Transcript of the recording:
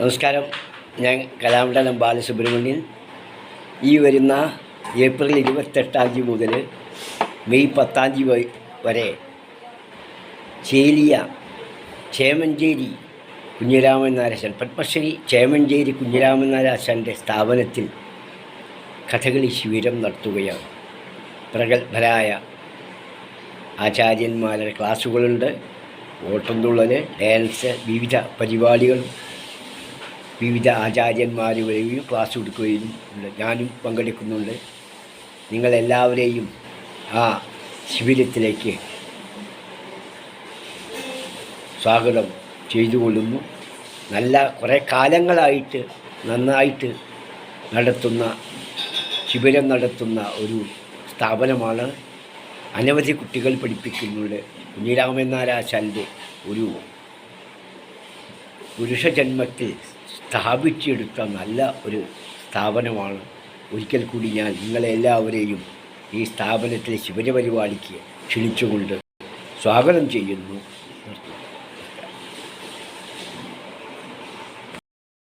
നമസ്കാരം. ഞാൻ കലാമണ്ഡലം ബാലസുബ്രഹ്മണ്യൻ. ഈ വരുന്ന ഏപ്രിൽ ഇരുപത്തെട്ടാം തീയതി മുതൽ മെയ് പത്താം തീയതി വരെ ചേലിയ ചേമഞ്ചേരി കുഞ്ഞിരാമൻ നാരാശൻ പത്മശ്രീ ചേമഞ്ചേരി കുഞ്ഞിരാമൻ നാരാശന്റെ സ്ഥാപനത്തിൽ കഥകളി ശിബിരം നടത്തുകയാണ്. പ്രഗത്ഭരായ ആചാര്യന്മാരുടെ ക്ലാസ്സുകളുണ്ട്. ഓട്ടംതുള്ളൽ ഡാൻസ് വിവിധ പരിപാടികൾ വിവിധ ആചാര്യന്മാർ വരെയും ക്ലാസ് കൊടുക്കുകയും ഉണ്ട്. ഞാനും പങ്കെടുക്കുന്നുണ്ട്. നിങ്ങളെല്ലാവരെയും ആ ശിബിരത്തിലേക്ക് സ്വാഗതം ചെയ്തുകൊള്ളുന്നു. നല്ല കുറേ കാലങ്ങളായിട്ട് നന്നായിട്ട് നടത്തുന്ന ശിബിരം നടത്തുന്ന ഒരു സ്ഥാപനമാണ്. അനവധി കുട്ടികൾ പഠിപ്പിക്കുന്നുണ്ട്. കുഞ്ഞിരാമൻ നാരാശാന്റെ ഒരു പുരുഷജന്മത്തിൽ സ്ഥാപിച്ചെടുത്ത നല്ല ഒരു സ്ഥാപനമാണ്. ഒരിക്കൽ കൂടി ഞാൻ നിങ്ങളെല്ലാവരെയും ഈ സ്ഥാപനത്തിലെ ശിബിര പരിപാടിക്ക് ക്ഷണിച്ചുകൊണ്ട് സ്വാഗതം ചെയ്യുന്നു.